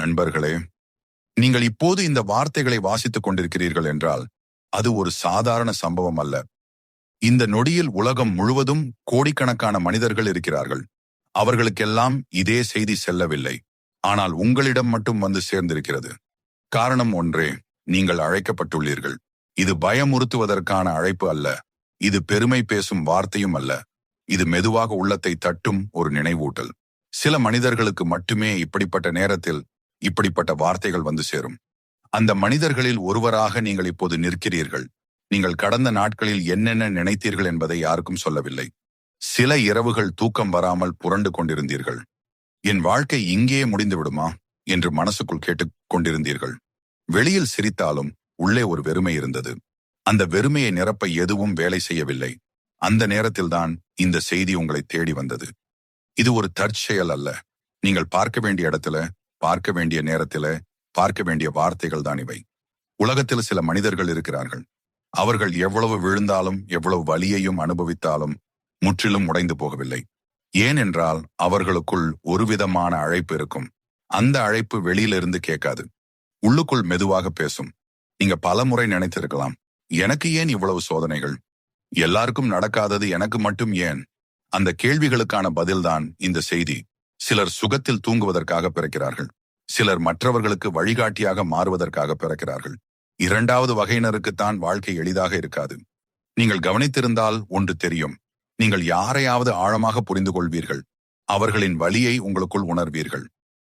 நண்பர்களே நீங்கள் இப்போது இந்த வார்த்தைகளை வாசித்துக் கொண்டிருக்கிறீர்கள் என்றால் அது ஒரு சாதாரண சம்பவம் அல்ல. இந்த நொடியில் உலகம் முழுவதும் கோடிக்கணக்கான மனிதர்கள் இருக்கிறார்கள். அவர்களுக்கெல்லாம் இதே செய்தி செல்லவில்லை. ஆனால் உங்களிடம் மட்டும் வந்து சேர்ந்திருக்கிறது. காரணம் ஒன்றே நீங்கள் அழைக்கப்பட்டுள்ளீர்கள். இது பயமுறுத்துவதற்கான அழைப்பு அல்ல. இது பெருமை பேசும் வார்த்தையும் அல்ல. இது மெதுவாக உள்ளத்தை தட்டும் ஒரு நினைவூட்டல். சில மனிதர்களுக்கு மட்டுமே இப்படிப்பட்ட நேரத்தில் இப்படிப்பட்ட வார்த்தைகள் வந்து சேரும். அந்த மனிதர்களில் ஒருவராக நீங்கள் இப்போது நிற்கிறீர்கள். நீங்கள் கடந்த நாட்களில் என்னென்ன நினைத்தீர்கள் என்பதை யாருக்கும் சொல்லவில்லை. சில இரவுகள் தூக்கம் வராமல் புரண்டு கொண்டிருந்தீர்கள். என் வாழ்க்கை இங்கே முடிந்து விடுமா என்று மனசுக்குள் கேட்டுக் கொண்டிருந்தீர்கள். வெளியில் சிரித்தாலும் உள்ளே ஒரு வெறுமை இருந்தது. அந்த வெறுமையை நிரப்ப எதுவும் வேலை செய்யவில்லை. அந்த நேரத்தில்தான் இந்த செய்தி உங்களை தேடி வந்தது. இது ஒரு தற்செயல் அல்ல. நீங்கள் பார்க்க வேண்டிய இடத்துல பார்க்க வேண்டிய நேரத்தில பார்க்க வேண்டிய வார்த்தைகள் தான் இவை. உலகத்தில் சில மனிதர்கள் இருக்கிறார்கள். அவர்கள் எவ்வளவு விழுந்தாலும் எவ்வளவு வலியையும் அனுபவித்தாலும் முற்றிலும் உடைந்து போகவில்லை. ஏனென்றால் அவர்களுக்குள் ஒரு விதமான அழைப்பு இருக்கும். அந்த அழைப்பு வெளியிலிருந்து கேட்காது. உள்ளுக்குள் மெதுவாக பேசும். நீங்க பல முறை நினைத்திருக்கலாம். எனக்கு ஏன் இவ்வளவு சோதனைகள்? எல்லாருக்கும் நடக்காதது எனக்கு மட்டும் ஏன்? அந்த கேள்விகளுக்கான பதில்தான் இந்த செய்தி. சிலர் சுகத்தில் தூங்குவதற்காக பிறக்கிறார்கள். சிலர் மற்றவர்களுக்கு வழிகாட்டியாக மாறுவதற்காக பிறக்கிறார்கள். இரண்டாவது வகையினருக்குத்தான் வாழ்க்கை எளிதாக இருக்காது. நீங்கள் கவனித்திருந்தால் ஒன்று தெரியும். நீங்கள் யாரையாவது ஆழமாக புரிந்து கொள்வீர்கள் அவர்களின் வழியை உங்களுக்குள் உணர்வீர்கள்.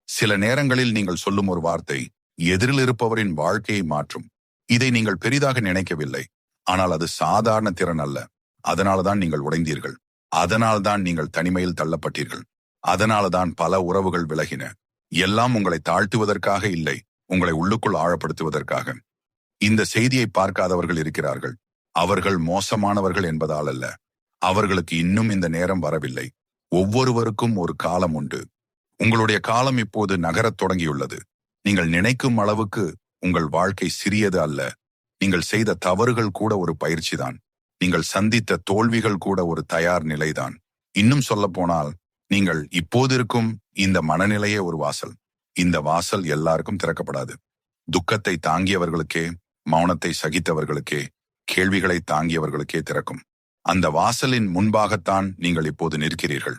சில நேரங்களில் நீங்கள் சொல்லும் ஒரு வார்த்தை எதிரில் இருப்பவரின் வாழ்க்கையை மாற்றும். இதை நீங்கள் பெரிதாக நினைக்கவில்லை. ஆனால் அது சாதாரண திறன் அல்ல. அதனால்தான் நீங்கள் உடைந்தீர்கள். அதனால்தான் நீங்கள் தனிமையில் தள்ளப்பட்டீர்கள். அதனாலதான் பல உறவுகள் விலகின. எல்லாம் உங்களை தாழ்த்துவதற்காக இல்லை உங்களை உள்ளுக்குள் ஆழப்படுத்துவதற்காக. இந்த செய்தியை பார்க்காதவர்கள் இருக்கிறார்கள். அவர்கள் மோசமானவர்கள் என்பதால் அல்ல. அவர்களுக்கு இன்னும் இந்த நேரம் வரவில்லை. ஒவ்வொருவருக்கும் ஒரு காலம் உண்டு. உங்களுடைய காலம் இப்போது நகரத் தொடங்கியுள்ளது. நீங்கள் நினைக்கும் அளவுக்கு உங்கள் வாழ்க்கை சிறியது அல்ல. நீங்கள் செய்த தவறுகள் கூட ஒரு பயிற்சிதான். நீங்கள் சந்தித்த தோல்விகள் கூட ஒரு தயார் நிலைதான். இன்னும் சொல்ல போனால் நீங்கள் இப்போது இருக்கும் இந்த மனநிலையே ஒரு வாசல். இந்த வாசல் எல்லாருக்கும் திறக்கப்படாது. துக்கத்தை தாங்கியவர்களுக்கே மௌனத்தை சகித்தவர்களுக்கே கேள்விகளை தாங்கியவர்களுக்கே திறக்கும். அந்த வாசலின் முன்பாகத்தான் நீங்கள் இப்போது நிற்கிறீர்கள்.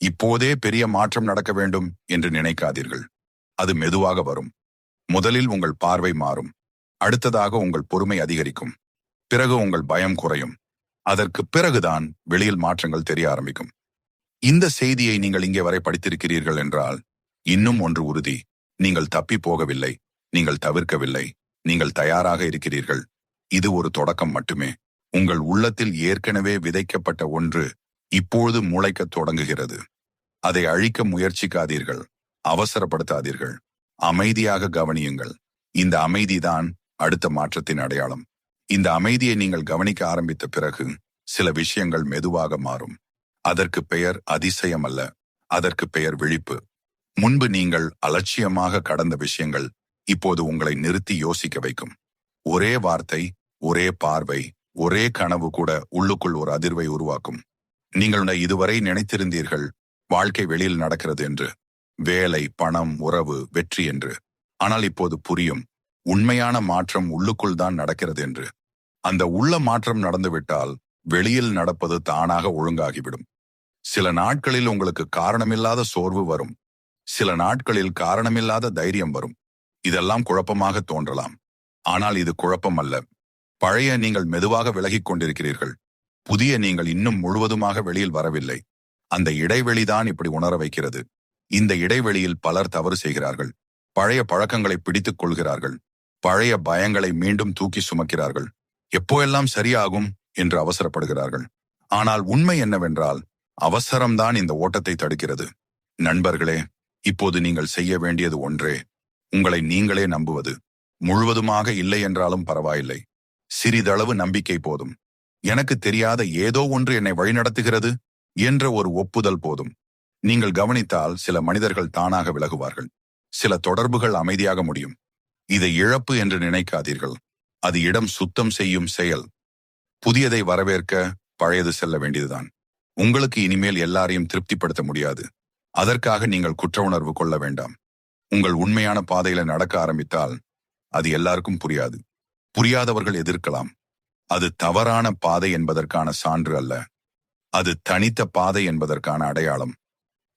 இப்போதே பெரிய மாற்றம் நடக்க வேண்டும் என்று நினைக்காதீர்கள். அது மெதுவாக வரும். முதலில் உங்கள் பார்வை மாறும். அடுத்ததாக உங்கள் பொறுமை அதிகரிக்கும். பிறகு உங்கள் பயம் குறையும். அதற்கு பிறகுதான் வெளியில் மாற்றங்கள் தெரிய ஆரம்பிக்கும். இந்த செய்தியை நீங்கள் இங்கே வரை படித்திருக்கிறீர்கள் என்றால் இன்னும் ஒன்று உறுதி. நீங்கள் தப்பி போகவில்லை. நீங்கள் தவிர்க்கவில்லை. நீங்கள் தயாராக இருக்கிறீர்கள். இது ஒரு தொடக்கம் மட்டுமே. உங்கள் உள்ளத்தில் ஏற்கனவே விதைக்கப்பட்ட ஒன்று இப்பொழுது முளைக்கத் தொடங்குகிறது. அதை அழிக்க முயற்சிக்காதீர்கள். அவசரப்படுத்தாதீர்கள். அமைதியாக கவனியுங்கள். இந்த அமைதிதான் அடுத்த மாற்றத்தின் அடையாளம். இந்த அமைதியை நீங்கள் கவனிக்க ஆரம்பித்த பிறகு சில விஷயங்கள் மெதுவாக மாறும். அதற்கு பெயர் அதிசயம் அல்ல அதற்கு பெயர் விழிப்பு. முன்பு நீங்கள் அலட்சியமாக கடந்த விஷயங்கள் இப்போது உங்களை நிறுத்தி யோசிக்க வைக்கும். ஒரே வார்த்தை ஒரே பார்வை ஒரே கனவு கூட உள்ளுக்குள் ஒரு அதிர்வை உருவாக்கும். நீங்கள் இதுவரை நினைத்திருந்தீர்கள் வாழ்க்கை வெளியில் நடக்கிறது என்று. வேலை பணம் உறவு வெற்றி என்று. ஆனால் இப்போது புரியும் உண்மையான மாற்றம் உள்ளுக்குள் தான் நடக்கிறது என்று. அந்த உள்ள மாற்றம் நடந்துவிட்டால் வெளியில் நடப்பது தானாக ஒழுங்காகிவிடும். சில நாட்களில் உங்களுக்கு காரணமில்லாத சோர்வு வரும். சில நாட்களில் காரணமில்லாத தைரியம் வரும். இதெல்லாம் குழப்பமாக தோன்றலாம். ஆனால் இது குழப்பம் அல்ல பழைய நீங்கள் மெதுவாக விலகிக் கொண்டிருக்கிறீர்கள். புதிய நீங்கள் இன்னும் முழுவதுமாக வெளியில் வரவில்லை. அந்த இடைவெளிதான் இப்படி உணர வைக்கிறது. இந்த இடைவெளியில் பலர் தவறு செய்கிறார்கள். பழைய பழக்கங்களை பிடித்துக் கொள்கிறார்கள். பழைய பயங்களை மீண்டும் தூக்கி சுமக்கிறார்கள். எப்போ எல்லாம் சரியாகும்? என்று அவசரப்படுகிறார்கள். ஆனால் உண்மை என்னவென்றால் அவசரம்தான் இந்த ஓட்டத்தை தடுக்கிறது. நண்பர்களே இப்போது நீங்கள் செய்ய வேண்டியது ஒன்றே உங்களை நீங்களே நம்புவது. முழுவதுமாக இல்லை என்றாலும் பரவாயில்லை. சிறிதளவு நம்பிக்கை போதும். எனக்கு தெரியாத ஏதோ ஒன்று என்னை வழிநடத்துகிறது என்ற ஒரு ஒப்புதல் போதும். நீங்கள் கவனித்தால் சில மனிதர்கள் தானாக விலகுவார்கள். சில தொடர்புகள் அமைதியாக முடியும். இதை இழப்பு என்று நினைக்காதீர்கள். அது இடம் சுத்தம் செய்யும் செயல். புதியதை வரவேற்க பழையது செல்ல வேண்டியதுதான். உங்களுக்கு இனிமேல் எல்லாரையும் திருப்திப்படுத்த முடியாது. அதற்காக நீங்கள் குற்ற உணர்வு கொள்ள வேண்டாம். உங்கள் உண்மையான பாதையில நடக்க ஆரம்பித்தால் அது எல்லாருக்கும் புரியாது. புரியாதவர்கள் எதிர்க்கலாம். அது தவறான பாதை என்பதற்கான சான்று அல்ல. அது தனித்த பாதை என்பதற்கான அடையாளம்.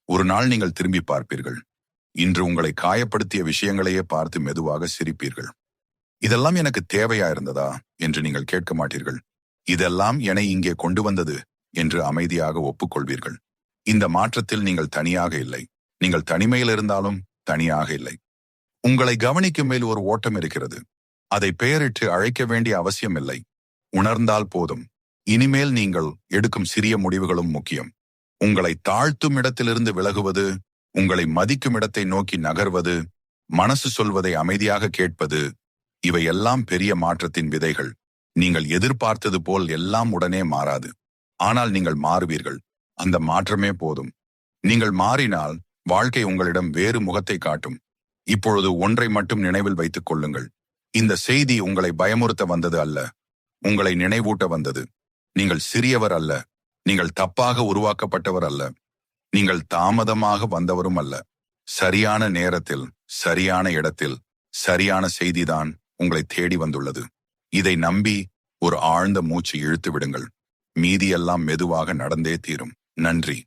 ஒரு நாள் நீங்கள் திரும்பி பார்ப்பீர்கள். இன்று உங்களை காயப்படுத்திய விஷயங்களையே பார்த்து மெதுவாக சிரிப்பீர்கள். இதெல்லாம் எனக்கு தேவையா இருந்ததா? என்று நீங்கள் கேட்க மாட்டீர்கள். இதெல்லாம் என்னை இங்கே கொண்டு வந்தது என்று அமைதியாக ஒப்புக்கொள்வீர்கள். இந்த மாற்றத்தில் நீங்கள் தனியாக இல்லை. நீங்கள் தனிமையில் இருந்தாலும் தனியாக இல்லை. உங்களை கவனிக்கும் மேல் ஒரு ஓட்டம் இருக்கிறது. அதை பெயரிட்டு அழைக்க வேண்டிய அவசியம் இல்லை. உணர்ந்தால் போதும். இனிமேல் நீங்கள் எடுக்கும் சிறிய முடிவுகளும் முக்கியம். உங்களை தாழ்த்தும் இடத்திலிருந்து விலகுவது உங்களை மதிக்கும் இடத்தை நோக்கி நகர்வது மனசு சொல்வதை அமைதியாக கேட்பது இவையெல்லாம் பெரிய மாற்றத்தின் விதைகள். நீங்கள் எதிர்பார்த்தது போல் எல்லாம் உடனே மாறாது. ஆனால் நீங்கள் மாறுவீர்கள். அந்த மாற்றமே போதும். நீங்கள் மாறினால் வாழ்க்கை உங்களிடம் வேறு முகத்தை காட்டும். இப்பொழுது ஒன்றை மட்டும் நினைவில் வைத்துக் கொள்ளுங்கள். இந்த செய்தி உங்களை பயமுறுத்த வந்தது அல்ல. உங்களை நினைவூட்ட வந்தது. நீங்கள் சிறியவர் அல்ல. நீங்கள் தப்பாக உருவாக்கப்பட்டவர் அல்ல. நீங்கள் தாமதமாக வந்தவரும் அல்ல. சரியான நேரத்தில் சரியான இடத்தில் சரியான செய்திதான் உங்களை தேடி வந்துள்ளது. இதை நம்பி ஒரு ஆழ்ந்த மூச்சு இழுத்து விடுங்கள். மீதியெல்லாம் மெதுவாக நடந்தே தீரும். நன்றி.